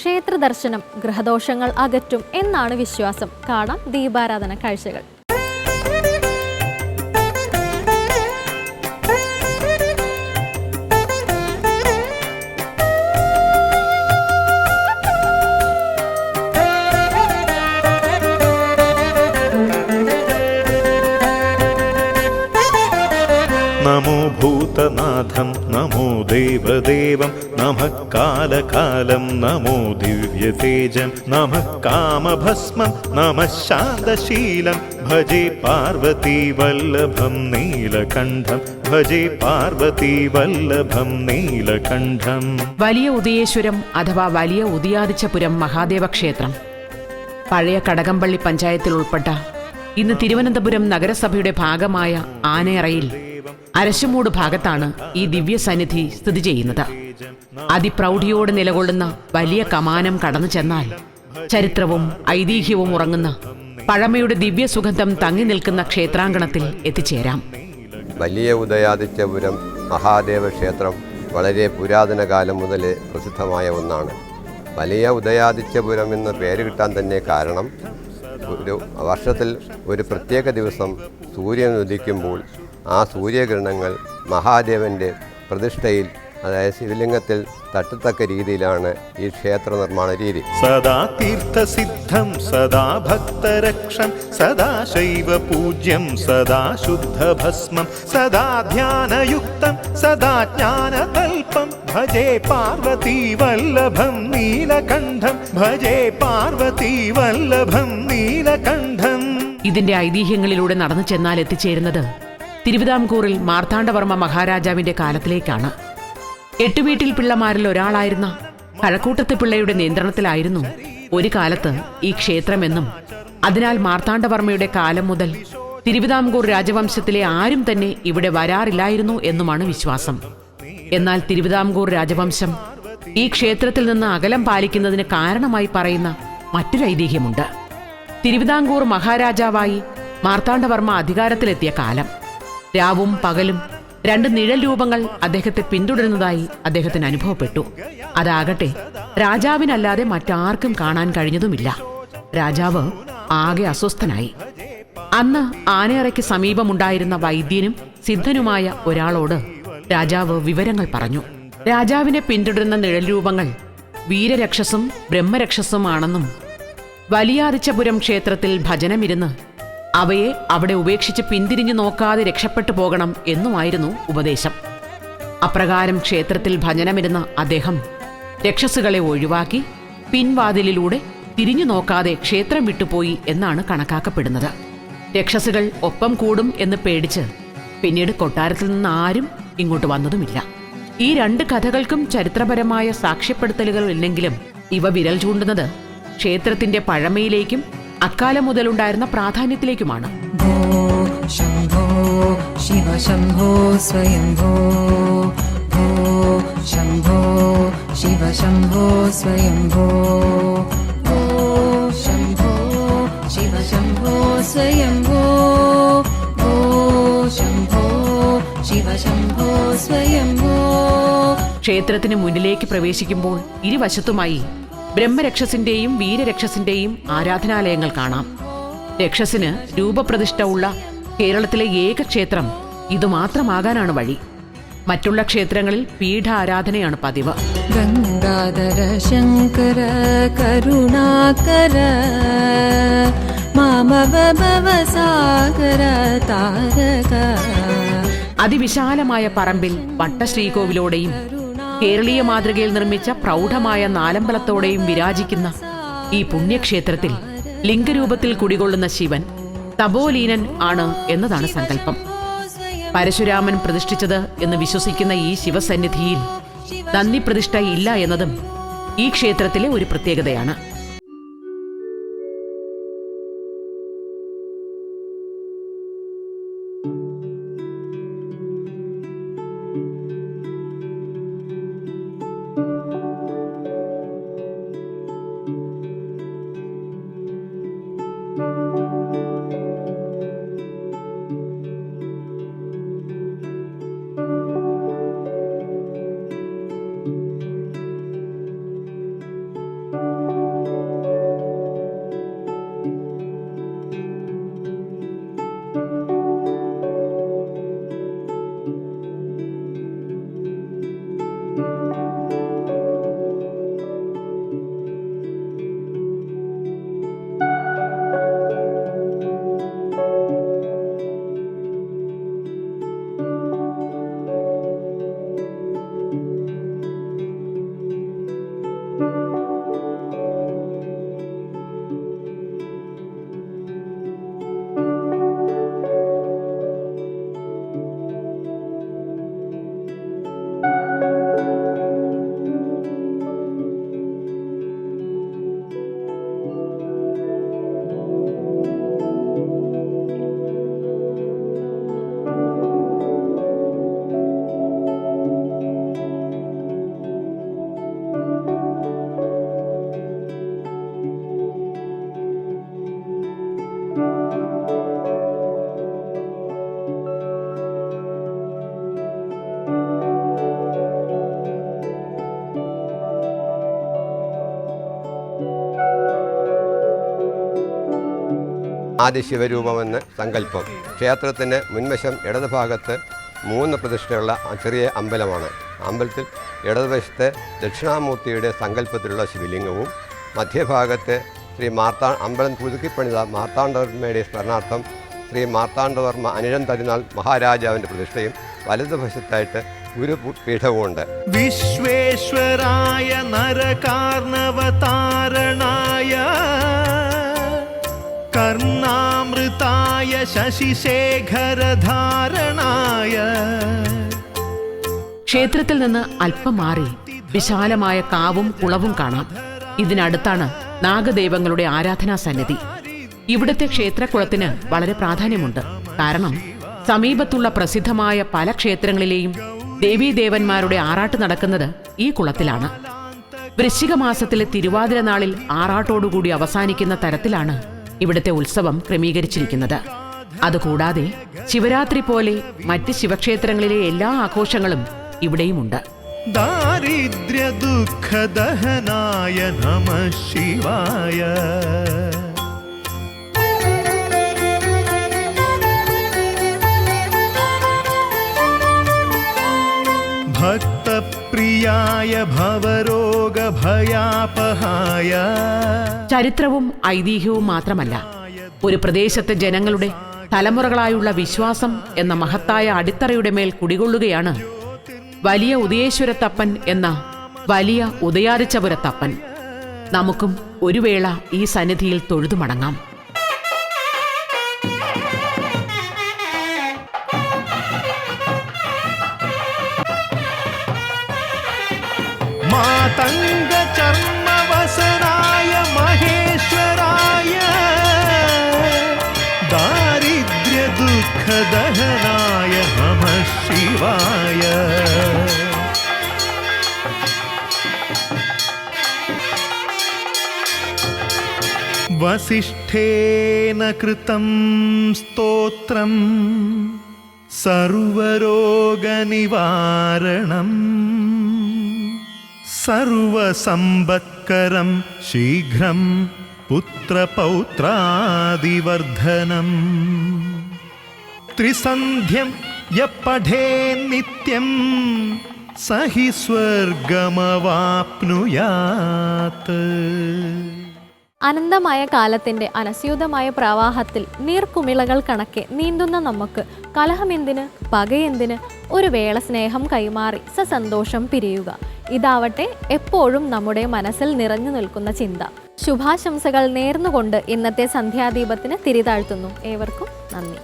ക്ഷേത്ര ദർശനം ഗ്രഹദോഷങ്ങൾ അകറ്റും എന്നാണ് വിശ്വാസം. കാണാം ദീപാരാധന കാഴ്ചകൾ. ദേവദേവം നമ കാലകാലം നമോ ദിവ്യതേജം നമ കാമഭസ്മം നമഃ ശാന്തശീലം. ഭജേ പാർവതി വല്ലഭം നീലകണ്ഠം. ഭജേ പാർവതി വല്ലഭം നീലകണ്ഠം. വലിയ ഉദയേശ്വരം അഥവാ വലിയ ഉദയാദിച്ചപുരം മഹാദേവ ക്ഷേത്രം. പഴയ കടകംപള്ളി പഞ്ചായത്തിൽ ഉൾപ്പെട്ട ഇന്ന് തിരുവനന്തപുരം നഗരസഭയുടെ ഭാഗമായ ആനയറയിൽ അരശമൂട് ഭാഗത്താണ് ഈ ദിവ്യ സന്നിധി സ്ഥിതി ചെയ്യുന്നത്. അതിപ്രൗഢിയോട് നിലകൊള്ളുന്ന വലിയ കമാനം കടന്നു ചെന്നാൽ ചരിത്രവും ഐതിഹ്യവും ഉറങ്ങുന്ന പഴമയുടെ ദിവ്യ സുഗന്ധം തങ്ങി നിൽക്കുന്ന ക്ഷേത്രാങ്കണത്തിൽ എത്തിച്ചേരാം. വലിയ ഉദയാദിത്യപുരം മഹാദേവ ക്ഷേത്രം വളരെ പുരാതന കാലം മുതൽ പ്രസിദ്ധമായ ഒന്നാണ്. വലിയ ഉദയാദിത്യപുരം എന്ന് പേര് കിട്ടാൻ തന്നെ കാരണം ഒരു വർഷത്തിൽ ഒരു പ്രത്യേക ദിവസം സൂര്യൻ ഉദിക്കുമ്പോൾ ആ സൂര്യകിരണങ്ങൾ മഹാദേവന്റെ പ്രതിഷ്ഠയിൽ അതായത് ശിവലിംഗത്തിൽ തട്ടത്തക്ക രീതിയിലാണ് ഈ ക്ഷേത്ര നിർമ്മാണ രീതി. സദാ തീർത്ഥസിദ്ധം സദാ ഭക്തരക്ഷം സദാ ശൈവ പൂജ്യം സദാ ശുദ്ധഭസ്മം സദാ ധ്യാനയുക്തം സദാ ജ്ഞാനതൽപം. ഭജേ പാർവതി വല്ലഭം നീലകണ്ഠം ഭജേ പാർവതി വല്ലഭം നീലകണ്ഠം. ഇതിന്റെ ഐതിഹ്യങ്ങളിലൂടെ നടന്നു ചെന്നാൽ എത്തിച്ചേരുന്നത് തിരുവിതാംകൂറിൽ മാർത്താണ്ഡവർമ്മ മഹാരാജാവിന്റെ കാലത്തിലേക്കാണ്. എട്ടുവീട്ടിൽ പിള്ളമാരിൽ ഒരാളായിരുന്ന കഴക്കൂട്ടത്തെ പിള്ളയുടെ നിയന്ത്രണത്തിലായിരുന്നു ഒരു കാലത്ത് ഈ ക്ഷേത്രമെന്നും അതിനാൽ മാർത്താണ്ഡവർമ്മയുടെ കാലം മുതൽ തിരുവിതാംകൂർ രാജവംശത്തിലെ ആരും തന്നെ ഇവിടെ വരാറില്ലായിരുന്നു എന്നുമാണ് വിശ്വാസം. എന്നാൽ തിരുവിതാംകൂർ രാജവംശം ഈ ക്ഷേത്രത്തിൽ നിന്ന് അകലം പാലിക്കുന്നതിന് കാരണമായി പറയുന്ന മറ്റൊരു ഐതിഹ്യമുണ്ട്. തിരുവിതാംകൂർ മഹാരാജാവായി മാർത്താണ്ഡവർമ്മ അധികാരത്തിലെത്തിയ കാലം. രാവും പകലും രണ്ട് നിഴൽ രൂപങ്ങൾ അദ്ദേഹത്തെ പിന്തുടരുന്നതായി അദ്ദേഹത്തിന് അനുഭവപ്പെട്ടു. അതാകട്ടെ രാജാവിനല്ലാതെ മറ്റാർക്കും കാണാൻ കഴിഞ്ഞതുമില്ല. രാജാവ് ആകെ അസ്വസ്ഥനായി. അന്ന് ആനയറയ്ക്ക് സമീപമുണ്ടായിരുന്ന വൈദ്യനും സിദ്ധനുമായ ഒരാളോട് രാജാവ് വിവരങ്ങൾ പറഞ്ഞു. രാജാവിനെ പിന്തുടരുന്ന നിഴൽ രൂപങ്ങൾ വീരരക്ഷസും ബ്രഹ്മരക്ഷസുമാണെന്നും വലിയാറിച്ചപുരം ക്ഷേത്രത്തിൽ ഭജനമിരുന്ന് അവയെ അവിടെ ഉപേക്ഷിച്ച് പിന്തിരിഞ്ഞു നോക്കാതെ രക്ഷപ്പെട്ടു പോകണം എന്നുമായിരുന്നു ഉപദേശം. അപ്രകാരം ക്ഷേത്രത്തിൽ ഭജനമിരുന്ന അദ്ദേഹം രക്ഷസുകളെ ഒഴിവാക്കി പിൻവാതിലിലൂടെ തിരിഞ്ഞു നോക്കാതെ ക്ഷേത്രം വിട്ടുപോയി എന്നാണ് കണക്കാക്കപ്പെടുന്നത്. രക്ഷസുകൾ ഒപ്പം കൂടും എന്ന് പേടിച്ച് പിന്നീട് കൊട്ടാരത്തിൽ നിന്ന് ആരും ഇങ്ങോട്ട് വന്നതുമില്ല. ഈ രണ്ട് കഥകൾക്കും ചരിത്രപരമായ സാക്ഷ്യപ്പെടുത്തലുകൾ ഇല്ലെങ്കിലും ഇവ വിരൽ ചൂണ്ടുന്നത് ക്ഷേത്രത്തിന്റെ പഴമയിലേക്കും അക്കാലം മുതലുണ്ടായിരുന്ന പ്രാധാന്യത്തിലേക്കുമാണ്. ശംഭോ ശംഭോ സ്വയംഭോ സ്വയംഭോ ശംഭോ സ്വയംഭോ ക്ഷേത്രത്തിന് മുന്നിലേക്ക് പ്രവേശിക്കുമ്പോൾ ഇരുവശത്തുമായി ബ്രഹ്മരക്ഷസിന്റെയും വീരരക്ഷസിന്റെയും ആരാധനാലയങ്ങൾ കാണാം. രക്ഷസിന് രൂപപ്രതിഷ്ഠ ഉള്ള കേരളത്തിലെ ഏക ക്ഷേത്രം ഇതുമാത്രമാകാനാണ് വഴി. മറ്റുള്ള ക്ഷേത്രങ്ങളിൽ പീഠാരാധനയാണ് പതിവ്. ഗംഗാധര ശങ്കര കരുണാകര മാമവസാഗര താരക. അതിവിശാലമായ പറമ്പിൽ പട്ടശ്രീകോവിലോടെയും കേരളീയ മാതൃകയിൽ നിർമ്മിച്ച പ്രൗഢമായ നാലമ്പലത്തോടെയും വിരാജിക്കുന്ന ഈ പുണ്യക്ഷേത്രത്തിൽ ലിംഗരൂപത്തിൽ കുടികൊള്ളുന്ന ശിവൻ തപോലീനൻ ആണ് എന്നതാണ് സങ്കല്പം. പരശുരാമൻ പ്രതിഷ്ഠിച്ചത് എന്ന് വിശ്വസിക്കുന്ന ഈ ശിവസന്നിധിയിൽ നന്ദി പ്രതിഷ്ഠ ഇല്ല എന്നതും ഈ ക്ഷേത്രത്തിലെ ഒരു പ്രത്യേകതയാണ്. ആദ്യ ശിവരൂപമെന്ന് സങ്കല്പം. ക്ഷേത്രത്തിന്റെ മുൻവശം ഇടതുഭാഗത്ത് മൂന്ന് പ്രതിഷ്ഠയുള്ള ചെറിയ അമ്പലമാണ്. അമ്പലത്തിൽ ഇടതുവശത്ത് ദക്ഷിണാമൂർത്തിയുടെ സങ്കല്പത്തിലുള്ള ശിവലിംഗവും മധ്യഭാഗത്ത് ശ്രീ മാർത്താ അമ്പലം പുതുക്കിപ്പണിത മാർത്താണ്ഡവർമ്മയുടെ സ്മരണാർത്ഥം ശ്രീ മാർത്താണ്ഡവർമ്മ അനിഴം തരുന്നാൾ മഹാരാജാവിന്റെ പ്രതിഷ്ഠയും വലതുവശത്തായിട്ട് ഒരു പീഠവുമുണ്ട്. വിശ്വേശ്വരായ നരകാർണവതാരണായ കർണാമൃതായ ശശിശേഖരധാരണായ. ക്ഷേത്രത്തിൽ നിന്ന് അല്പം മാറി വിശാലമായ കാവും കുളവും കാണാം. ഇതിനടുത്താണ് നാഗദൈവങ്ങളുടെ ആരാധനാ സന്നിധി. ഇവിടുത്തെ ക്ഷേത്രക്കുളത്തിന് വളരെ പ്രാധാന്യമുണ്ട്. കാരണം സമീപത്തുള്ള പ്രസിദ്ധമായ പല ക്ഷേത്രങ്ങളിലെയും ദേവീദേവന്മാരുടെ ആറാട്ട് നടക്കുന്നത് ഈ കുളത്തിലാണ്. വൃശ്ചിക മാസത്തിലെ തിരുവാതിര നാളിൽ ആറാട്ടോടുകൂടി അവസാനിക്കുന്ന തരത്തിലാണ് ഇവിടുത്തെ ഉത്സവം ക്രമീകരിച്ചിരിക്കുന്നത്. അതുകൂടാതെ ശിവരാത്രി പോലെ മറ്റ് ശിവക്ഷേത്രങ്ങളിലെ എല്ലാ ആഘോഷങ്ങളും ഇവിടെയുമുണ്ട്. ദാരിദ്ര്യ ദുഃഖദഹനായ നമ ശിവായ. ഭക്തപ്രിയായ ഭവരോഗഭയാപഹായ. ചരിത്രവും ഐതിഹ്യവും മാത്രമല്ല ഒരു പ്രദേശത്തെ ജനങ്ങളുടെ തലമുറകളായുള്ള വിശ്വാസം എന്ന മഹത്തായ അടിത്തറയുടെ മേൽ കുടികൊള്ളുകയാണ് വലിയ ഉദയേശ്വരത്തപ്പൻ എന്ന വലിയ ഉദയാരിച്ചപുരത്തപ്പൻ നമുക്കും ഒരു വേള ഈ സന്നിധിയിൽ തൊഴുതു മടങ്ങാം. മാതംഗ ചർമ്മവസനായ വസിഷ്ഠേന കൃതം സ്തോത്രം സർവരോഗനിവാരണം സർവസമ്പത്കരം ശീഘ്രം പുത്രപൗത്രാദിവർദ്ധനം. ത്രിസന്ധ്യം യ നിത്യം സഹി സ്വർഗമവാപ്നുയാത്ത് അനന്തമായ കാലത്തിന്റെ അനസ്യൂതമായ പ്രവാഹത്തിൽ നീർക്കുമിളകൾ കണക്കെ നീന്തുന്ന നമുക്ക് കലഹമെന്തിന് പകയെന്തിന് ഒരു വേള സ്നേഹം കൈമാറി സസന്തോഷം പിരിയുക. ഇതാവട്ടെ എപ്പോഴും നമ്മുടെ മനസ്സിൽ നിറഞ്ഞു നിൽക്കുന്ന ചിന്ത. ശുഭാശംസകൾ നേർന്നുകൊണ്ട് ഇന്നത്തെ സന്ധ്യാദീപത്തിന് തിരിതാഴ്ത്തുന്നു ഏവർക്കും നന്ദി.